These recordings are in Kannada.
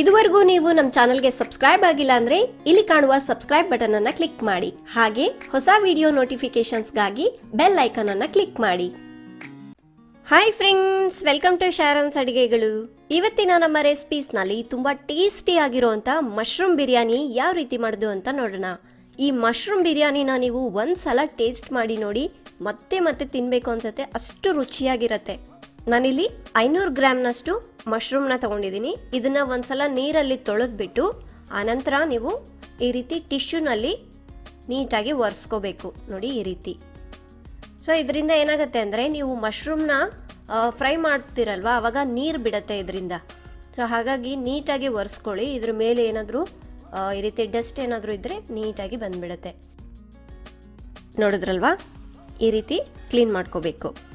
ಇದುವರೆಗೂ ನೀವು ನಮ್ಮ ಚಾನಲ್ಗೆ ಸಬ್ಸ್ಕ್ರೈಬ್ ಆಗಿಲ್ಲ ಅಂದ್ರೆ ಇಲ್ಲಿ ಕಾಣುವ ಸಬ್ಸ್ಕ್ರೈಬ್ ಬಟನ್ ಅನ್ನ ಕ್ಲಿಕ್ ಮಾಡಿ. ಹಾಗೆ ಹೊಸ ವಿಡಿಯೋ ನೋಟಿಫಿಕೇಶನ್ಸ್ಗಾಗಿ ಬೆಲ್ ಐಕಾನ್ ಅನ್ನ ಕ್ಲಿಕ್ ಮಾಡಿ. Hi friends welcome to Sharan's ಅಡಿಗೆಗಳು ಇವತ್ತಿನ ನಮ್ಮ ರೆಸಿಪೀಸ್ನಲ್ಲಿ ತುಂಬ ಟೇಸ್ಟಿ ಆಗಿರುವಂಥ ಮಶ್ರೂಮ್ ಬಿರಿಯಾನಿ ಯಾವ ರೀತಿ ಮಾಡೋದು ಅಂತ ನೋಡೋಣ. ಈ ಮಶ್ರೂಮ್ ಬಿರಿಯಾನಿನ ನೀವು ಒಂದ್ಸಲ ಟೇಸ್ಟ್ ಮಾಡಿ ನೋಡಿ, ಮತ್ತೆ ಮತ್ತೆ ತಿನ್ನಬೇಕು ಅನ್ಸುತ್ತೆ, ಅಷ್ಟು ರುಚಿಯಾಗಿರುತ್ತೆ. ನಾನಿಲ್ಲಿ ಐನೂರು ಗ್ರಾಮ್ನಷ್ಟು ಮಶ್ರೂಮ್ನ ತಗೊಂಡಿದ್ದೀನಿ. ಇದನ್ನ ಒಂದ್ಸಲ ನೀರಲ್ಲಿ ತೊಳೆದ್ಬಿಟ್ಟು ಆನಂತರ ನೀವು ಈ ರೀತಿ ಟಿಶ್ಯೂನಲ್ಲಿ ನೀಟಾಗಿ ಒರೆಸ್ಕೋಬೇಕು. ನೋಡಿ ಈ ರೀತಿ. ಸೊ ಇದರಿಂದ ಏನಾಗುತ್ತೆ ಅಂದರೆ ನೀವು ಮಶ್ರೂಮ್ನ ಫ್ರೈ ಮಾಡ್ತೀರಲ್ವ? ಆವಾಗ ನೀರು ಬಿಡುತ್ತೆ ಇದರಿಂದ. ಸೊ ಹಾಗಾಗಿ ನೀಟಾಗಿ ಒರೆಸ್ಕೊಳ್ಳಿ. ಇದ್ರ ಮೇಲೆ ಏನಾದರೂ ಈ ರೀತಿ ಡಸ್ಟ್ ಏನಾದರೂ ಇದ್ದರೆ ನೀಟಾಗಿ ಬಂದ್ಬಿಡತ್ತೆ. ನೋಡಿದ್ರಲ್ವಾ? ಈ ರೀತಿ ಕ್ಲೀನ್ ಮಾಡ್ಕೋಬೇಕು.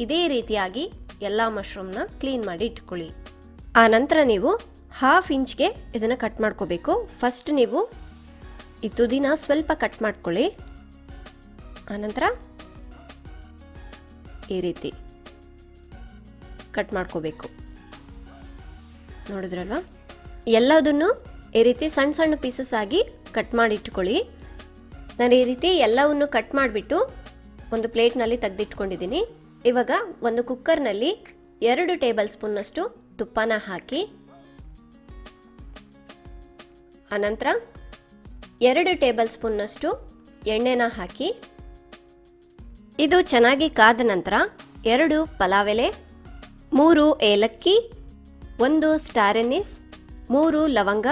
ಇದೇ ರೀತಿಯಾಗಿ ಎಲ್ಲ ಮಶ್ರೂಮ್ನ ಕ್ಲೀನ್ ಮಾಡಿ ಇಟ್ಕೊಳ್ಳಿ. ಆ ನಂತರ ನೀವು ಹಾಫ್ ಇಂಚ್ಗೆ ಇದನ್ನು ಕಟ್ ಮಾಡ್ಕೋಬೇಕು. ಫಸ್ಟ್ ನೀವು ಈ ತುದಿನ ಸ್ವಲ್ಪ ಕಟ್ ಮಾಡ್ಕೊಳ್ಳಿ. ಆನಂತರ ಈ ರೀತಿ ಕಟ್ ಮಾಡ್ಕೋಬೇಕು. ನೋಡಿದ್ರಲ್ವ? ಎಲ್ಲದನ್ನು ಈ ರೀತಿ ಸಣ್ಣ ಸಣ್ಣ ಪೀಸಸ್ ಆಗಿ ಕಟ್ ಮಾಡಿ ಇಟ್ಕೊಳ್ಳಿ. ನಾನು ಈ ರೀತಿ ಎಲ್ಲವನ್ನು ಕಟ್ ಮಾಡಿಬಿಟ್ಟು ಒಂದು ಪ್ಲೇಟ್ನಲ್ಲಿ ತೆಗೆದಿಟ್ಕೊಂಡಿದ್ದೀನಿ. ಇವಾಗ ಒಂದು ಕುಕ್ಕರ್ನಲ್ಲಿ ಎರಡು ಟೇಬಲ್ ಸ್ಪೂನ್ನಷ್ಟು ತುಪ್ಪನ ಹಾಕಿ ಆನಂತರ ಎರಡು ಟೇಬಲ್ ಸ್ಪೂನ್ನಷ್ಟು ಎಣ್ಣೆನ ಹಾಕಿ, ಇದು ಚೆನ್ನಾಗಿ ಕಾದ ನಂತರ ಎರಡು ಎಲೆ ಮೂರು ಏಲಕ್ಕಿ, ಒಂದು ಸ್ಟಾರೆನಿಸ್ ಮೂರು ಲವಂಗ,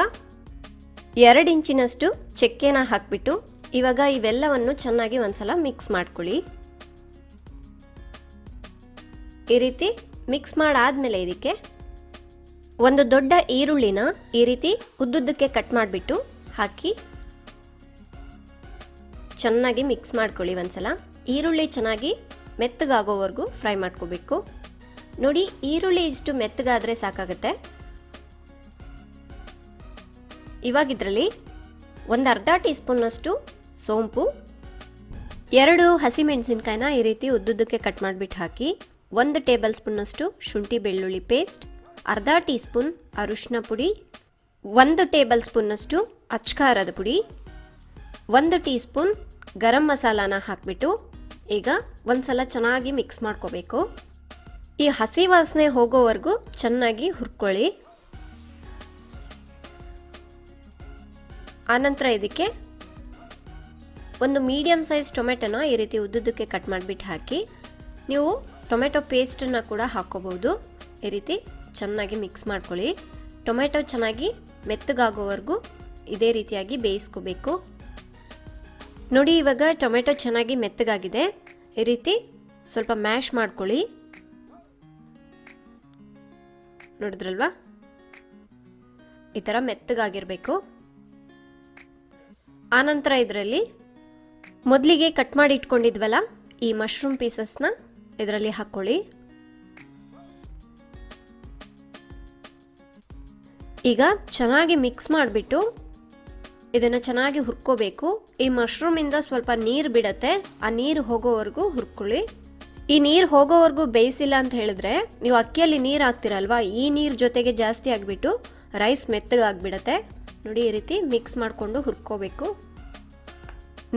ಎರಡು ಇಂಚಿನಷ್ಟು ಚಕ್ಕೆನ ಹಾಕಿಬಿಟ್ಟು ಇವಾಗ ಇವೆಲ್ಲವನ್ನು ಚೆನ್ನಾಗಿ ಒಂದ್ಸಲ ಮಿಕ್ಸ್ ಮಾಡ್ಕೊಳ್ಳಿ. ಈ ರೀತಿ ಮಿಕ್ಸ್ ಮಾಡಾದ್ಮೇಲೆ ಇದಕ್ಕೆ ಒಂದು ದೊಡ್ಡ ಈರುಳ್ಳಿನ ಈ ರೀತಿ ಉದ್ದುದ್ದಕ್ಕೆ ಕಟ್ ಮಾಡಿಬಿಟ್ಟು ಹಾಕಿ ಚೆನ್ನಾಗಿ ಮಿಕ್ಸ್ ಮಾಡ್ಕೊಳ್ಳಿ ಒಂದ್ಸಲ. ಈರುಳ್ಳಿ ಚೆನ್ನಾಗಿ ಮೆತ್ತಗಾಗೋವರೆಗೂ ಫ್ರೈ ಮಾಡ್ಕೋಬೇಕು. ನೋಡಿ, ಈರುಳ್ಳಿ ಇಷ್ಟು ಮೆತ್ತಗಾದರೆ ಸಾಕಾಗುತ್ತೆ. ಇವಾಗ ಇದರಲ್ಲಿ ಒಂದು ಅರ್ಧ ಟೀ ಸ್ಪೂನ್ನಷ್ಟು ಸೋಂಪು, ಎರಡು ಹಸಿಮೆಣಸಿನ್ಕಾಯಿನ ಈ ರೀತಿ ಉದ್ದುದ್ದಕ್ಕೆ ಕಟ್ ಮಾಡಿಬಿಟ್ಟು ಹಾಕಿ ಒಂದು ಟೇಬಲ್ ಸ್ಪೂನಷ್ಟು ಶುಂಠಿ ಬೆಳ್ಳುಳ್ಳಿ ಪೇಸ್ಟ್, ಅರ್ಧ ಟೀ ಸ್ಪೂನ್ ಅರಿಶಿನ ಪುಡಿ, ಒಂದು ಟೇಬಲ್ ಸ್ಪೂನಷ್ಟು ಅಚ್ಕಾರದ ಪುಡಿ, ಒಂದು ಟೀ ಸ್ಪೂನ್ ಗರಂ ಮಸಾಲಾನ ಹಾಕಿಬಿಟ್ಟು ಈಗ ಒಂದ್ಸಲ ಚೆನ್ನಾಗಿ ಮಿಕ್ಸ್ ಮಾಡ್ಕೋಬೇಕು. ಈ ಹಸಿ ವಾಸನೆ ಹೋಗೋವರೆಗೂ ಚೆನ್ನಾಗಿ ಹುರ್ಕೊಳ್ಳಿ. ಆನಂತರ ಇದಕ್ಕೆ ಒಂದು ಮೀಡಿಯಮ್ ಸೈಜ್ ಟೊಮೆಟೊನ ಈ ರೀತಿ ಉದ್ದುದ್ದಕ್ಕೆ ಕಟ್ ಮಾಡಿಬಿಟ್ಟು ಹಾಕಿ, ನೀವು ಟೊಮೆಟೊ ಪೇಸ್ಟನ್ನು ಕೂಡ ಹಾಕ್ಕೋಬೋದು ಈ ರೀತಿ ಚೆನ್ನಾಗಿ ಮಿಕ್ಸ್ ಮಾಡ್ಕೊಳ್ಳಿ. ಟೊಮೆಟೊ ಚೆನ್ನಾಗಿ ಮೆತ್ತಗಾಗೋವರೆಗೂ ಇದೇ ರೀತಿಯಾಗಿ ಬೇಯಿಸ್ಕೋಬೇಕು. ನೋಡಿ, ಇವಾಗ ಟೊಮೆಟೊ ಚೆನ್ನಾಗಿ ಮೆತ್ತಗಾಗಿದೆ. ಈ ರೀತಿ ಸ್ವಲ್ಪ ಮ್ಯಾಶ್ ಮಾಡ್ಕೊಳ್ಳಿ. ನೋಡಿದ್ರಲ್ವಾ? ಈ ಥರ ಮೆತ್ತಗಾಗಿರಬೇಕು. ಆನಂತರ ಇದರಲ್ಲಿ ಮೊದಲಿಗೆ ಕಟ್ ಮಾಡಿ ಇಟ್ಕೊಂಡಿದ್ವಲ್ಲ, ಈ ಮಶ್ರೂಮ್ ಪೀಸಸ್ನ ಇದರಲ್ಲಿ ಹಾಕ್ಕೊಳ್ಳಿ. ಈಗ ಚೆನ್ನಾಗಿ ಮಿಕ್ಸ್ ಮಾಡಿಬಿಟ್ಟು ಇದನ್ನು ಚೆನ್ನಾಗಿ ಹುರ್ಕೋಬೇಕು. ಈ ಮಶ್ರೂಮಿಂದ ಸ್ವಲ್ಪ ನೀರು ಬಿಡತ್ತೆ. ಆ ನೀರು ಹೋಗೋವರೆಗೂ ಹುರ್ಕೊಳ್ಳಿ. ಈ ನೀರು ಹೋಗೋವರೆಗೂ ಬೇಯಿಸಿಲ್ಲ ಅಂತ ಹೇಳಿದ್ರೆ ನೀವು ಅಕ್ಕಿಯಲ್ಲಿ ನೀರು ಹಾಕ್ತಿರಲ್ವಾ, ಈ ನೀರು ಜೊತೆಗೆ ಜಾಸ್ತಿ ಆಗಿಬಿಟ್ಟು ರೈಸ್ ಮೆತ್ತಗಾಗ್ಬಿಡತ್ತೆ. ನೋಡಿ ಈ ರೀತಿ ಮಿಕ್ಸ್ ಮಾಡಿಕೊಂಡು ಹುರ್ಕೋಬೇಕು.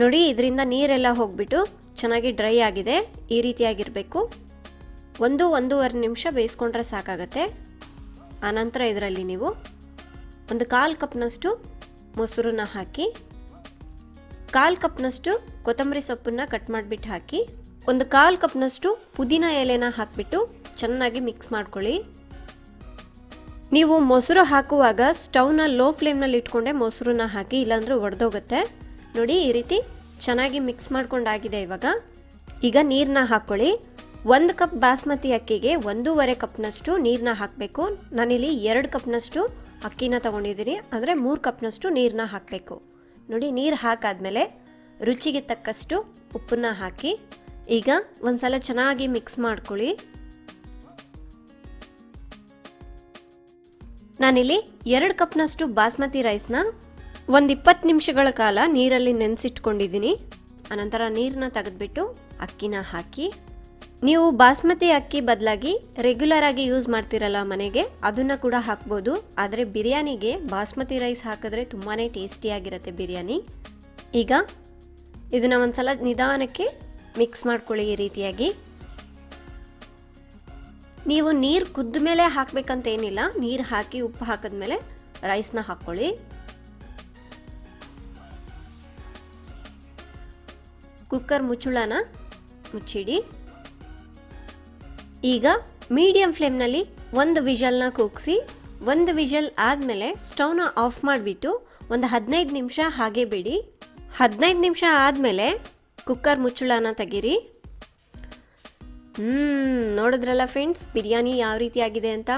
ನೋಡಿ, ಇದರಿಂದ ನೀರೆಲ್ಲ ಹೋಗ್ಬಿಟ್ಟು ಚೆನ್ನಾಗಿ ಡ್ರೈ ಆಗಿದೆ. ಈ ರೀತಿಯಾಗಿರಬೇಕು. ಒಂದು ಒಂದೂವರೆ ನಿಮಿಷ ಬೇಯಿಸ್ಕೊಂಡ್ರೆ ಸಾಕಾಗತ್ತೆ. ಆನಂತರ ಇದರಲ್ಲಿ ನೀವು ಒಂದು ಕಾಲು ಕಪ್ನಷ್ಟು ಮೊಸರನ್ನ ಹಾಕಿ, ಕಾಲು ಕಪ್ನಷ್ಟು ಕೊತ್ತಂಬರಿ ಸೊಪ್ಪನ್ನ ಕಟ್ ಮಾಡಿಬಿಟ್ಟು ಹಾಕಿ, ಒಂದು ಕಾಲು ಕಪ್ನಷ್ಟು ಪುದೀನ ಎಲೆನ ಹಾಕಿಬಿಟ್ಟು ಚೆನ್ನಾಗಿ ಮಿಕ್ಸ್ ಮಾಡ್ಕೊಳ್ಳಿ. ನೀವು ಮೊಸರು ಹಾಕುವಾಗ ಸ್ಟವ್ನ ಲೋ ಫ್ಲೇಮ್ನಲ್ಲಿ ಇಟ್ಕೊಂಡೆ ಮೊಸರನ್ನ ಹಾಕಿ, ಇಲ್ಲಾಂದರೆ ಒಡೆದೋಗುತ್ತೆ. ನೋಡಿ ಈ ರೀತಿ ಚೆನ್ನಾಗಿ ಮಿಕ್ಸ್ ಮಾಡ್ಕೊಂಡಾಗಿದೆ ಇವಾಗ. ಈಗ ನೀರನ್ನ ಹಾಕ್ಕೊಳ್ಳಿ ಒಂದು ಕಪ್ ಬಾಸ್ಮತಿ ಅಕ್ಕಿಗೆ ಒಂದೂವರೆ ಕಪ್ನಷ್ಟು ನೀರನ್ನ ಹಾಕಬೇಕು. ನಾನಿಲ್ಲಿ ಎರಡು ಕಪ್ನಷ್ಟು ಅಕ್ಕಿನ ತಗೊಂಡಿದ್ದೀನಿ. ಅಂದರೆ ಮೂರು ಕಪ್ನಷ್ಟು ನೀರನ್ನ ಹಾಕಬೇಕು. ನೋಡಿ, ನೀರು ಹಾಕಾದ್ಮೇಲೆ ರುಚಿಗೆ ತಕ್ಕಷ್ಟು ಉಪ್ಪನ್ನ ಹಾಕಿ ಈಗ ಒಂದ್ಸಲ ಚೆನ್ನಾಗಿ ಮಿಕ್ಸ್ ಮಾಡ್ಕೊಳ್ಳಿ. ನಾನಿಲ್ಲಿ ಎರಡು ಕಪ್ನಷ್ಟು ಬಾಸ್ಮತಿ ರೈಸ್ನ ಒಂದು ಇಪ್ಪತ್ತು ನಿಮಿಷಗಳ ಕಾಲ ನೀರಲ್ಲಿ ನೆನೆಸಿಟ್ಕೊಂಡಿದ್ದೀನಿ. ಅನಂತರ ನೀರನ್ನ ತೆಗೆದ್ಬಿಟ್ಟು ಅಕ್ಕಿನ ಹಾಕಿ, ನೀವು ಬಾಸ್ಮತಿ ಅಕ್ಕಿ ಬದಲಾಗಿ ರೆಗ್ಯುಲರ್ ಆಗಿ ಯೂಸ್ ಮಾಡ್ತಿರಲ್ಲ ಮನೆಗೆ, ಅದನ್ನು ಕೂಡ ಹಾಕ್ಬೋದು. ಆದರೆ ಬಿರಿಯಾನಿಗೆ ಬಾಸ್ಮತಿ ರೈಸ್ ಹಾಕಿದ್ರೆ ತುಂಬಾ ಟೇಸ್ಟಿಯಾಗಿರುತ್ತೆ ಬಿರಿಯಾನಿ. ಈಗ ಇದನ್ನು ಒಂದ್ಸಲ ನಿಧಾನಕ್ಕೆ ಮಿಕ್ಸ್ ಮಾಡ್ಕೊಳ್ಳಿ ಈ ರೀತಿಯಾಗಿ. ನೀವು ನೀರು ಕುದ್ದ ಮೇಲೆ ಹಾಕಬೇಕಂತ ಏನಿಲ್ಲ, ನೀರು ಹಾಕಿ ಉಪ್ಪು ಹಾಕಿದ್ಮೇಲೆ ರೈಸ್ನ ಹಾಕ್ಕೊಳ್ಳಿ. ಕುಕ್ಕರ್ ಮುಚ್ಚುಳನ ಮುಚ್ಚಿಡಿ. ಈಗ ಮೀಡಿಯಂ ಫ್ಲೇಮ್ನಲ್ಲಿ ಒಂದು ವಿಷಲ್ನ ಕೂಗಿಸಿ, ಒಂದು ವಿಷಲ್ ಆದಮೇಲೆ ಸ್ಟೌವ್ನ ಆಫ್ ಮಾಡಿಬಿಟ್ಟು ಒಂದು ಹದಿನೈದು ನಿಮಿಷ ಹಾಗೆ ಬಿಡಿ. ಹದಿನೈದು ನಿಮಿಷ ಆದಮೇಲೆ ಕುಕ್ಕರ್ ಮುಚ್ಚುಳನ ತೆಗೀರಿ. ಹ್ಞೂ ನೋಡಿದ್ರಲ್ಲ ಫ್ರೆಂಡ್ಸ್ ಬಿರಿಯಾನಿ ಯಾವ ರೀತಿ ಆಗಿದೆ ಅಂತ?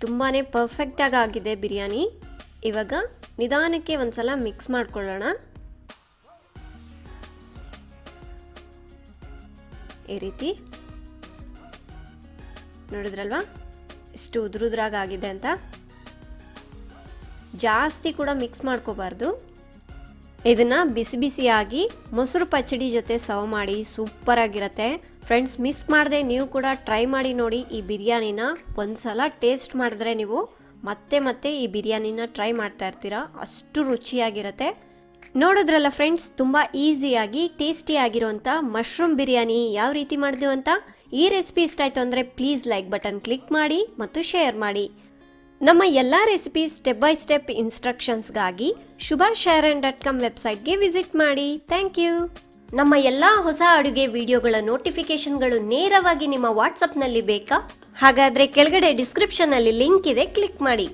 ತುಂಬಾ ಪರ್ಫೆಕ್ಟಾಗಿ ಆಗಿದೆ ಬಿರಿಯಾನಿ. ಇವಾಗ ನಿಧಾನಕ್ಕೆ ಒಂದು ಸಲ ಮಿಕ್ಸ್ ಮಾಡ್ಕೊಳ್ಳೋಣ. ಈ ರೀತಿ. ನೋಡಿದ್ರಲ್ವಾ? ಇಷ್ಟು ಉದುರುದ್ರಾಗ ಆಗಿದೆ ಅಂತ. ಜಾಸ್ತಿ ಕೂಡ ಮಿಕ್ಸ್ ಮಾಡ್ಕೋಬಾರ್ದು. ಇದನ್ನು ಬಿಸಿ ಬಿಸಿಯಾಗಿ ಮೊಸರು ಪಚ್ಚಡಿ ಜೊತೆ ಸರ್ವ್ ಮಾಡಿ ಸೂಪರ್ ಆಗಿರುತ್ತೆ. ಫ್ರೆಂಡ್ಸ್ ಮಿಸ್ ಮಾಡದೆ, ನೀವು ಕೂಡ ಟ್ರೈ ಮಾಡಿ ನೋಡಿ ಈ ಬಿರಿಯಾನಿನ. ಒಂದ್ಸಲ ಟೇಸ್ಟ್ ಮಾಡಿದ್ರೆ ನೀವು ಮತ್ತೆ ಮತ್ತೆ ಈ ಬಿರಿಯಾನಿನ ಟ್ರೈ ಮಾಡ್ತಾ ಇರ್ತೀರಾ. ಅಷ್ಟು ರುಚಿಯಾಗಿರುತ್ತೆ. ನೋಡಿದ್ರಲ್ಲ ಫ್ರೆಂಡ್ಸ್ ತುಂಬ ಈಸಿಯಾಗಿ ಟೇಸ್ಟಿ ಆಗಿರುವಂಥ ಮಶ್ರೂಮ್ ಬಿರಿಯಾನಿ ಯಾವ ರೀತಿ ಮಾಡಿದೆವು ಅಂತ ಈ ರೆಸಿಪಿ ಇಷ್ಟ ಆಯಿತು ಅಂದರೆ ಪ್ಲೀಸ್ ಲೈಕ್ ಬಟನ್ ಕ್ಲಿಕ್ ಮಾಡಿ ಮತ್ತು ಶೇರ್ ಮಾಡಿ. ನಮ್ಮ ಎಲ್ಲ ರೆಸಿಪಿ ಸ್ಟೆಪ್ ಬೈ ಸ್ಟೆಪ್ ಇನ್ಸ್ಟ್ರಕ್ಷನ್ಸ್ಗಾಗಿ ಶುಭಾ ಶೇರನ್ ಡಾಟ್ ಕಾಮ್ ವೆಬ್ಸೈಟ್ಗೆ ವಿಸಿಟ್ ಮಾಡಿ. ಥ್ಯಾಂಕ್ ಯು ನಮ್ಮ ಎಲ್ಲ ಹೊಸ ಅಡುಗೆ ವಿಡಿಯೋಗಳ ನೋಟಿಫಿಕೇಶನ್ಗಳು ನೇರವಾಗಿ ನಿಮ್ಮ ವಾಟ್ಸಪ್ನಲ್ಲಿ ಬೇಕಾ? ಹಾಗಾದರೆ ಕೆಳಗಡೆ ಡಿಸ್ಕ್ರಿಪ್ಷನ್ನಲ್ಲಿ ಲಿಂಕ್ ಇದೆ ಕ್ಲಿಕ್ ಮಾಡಿ.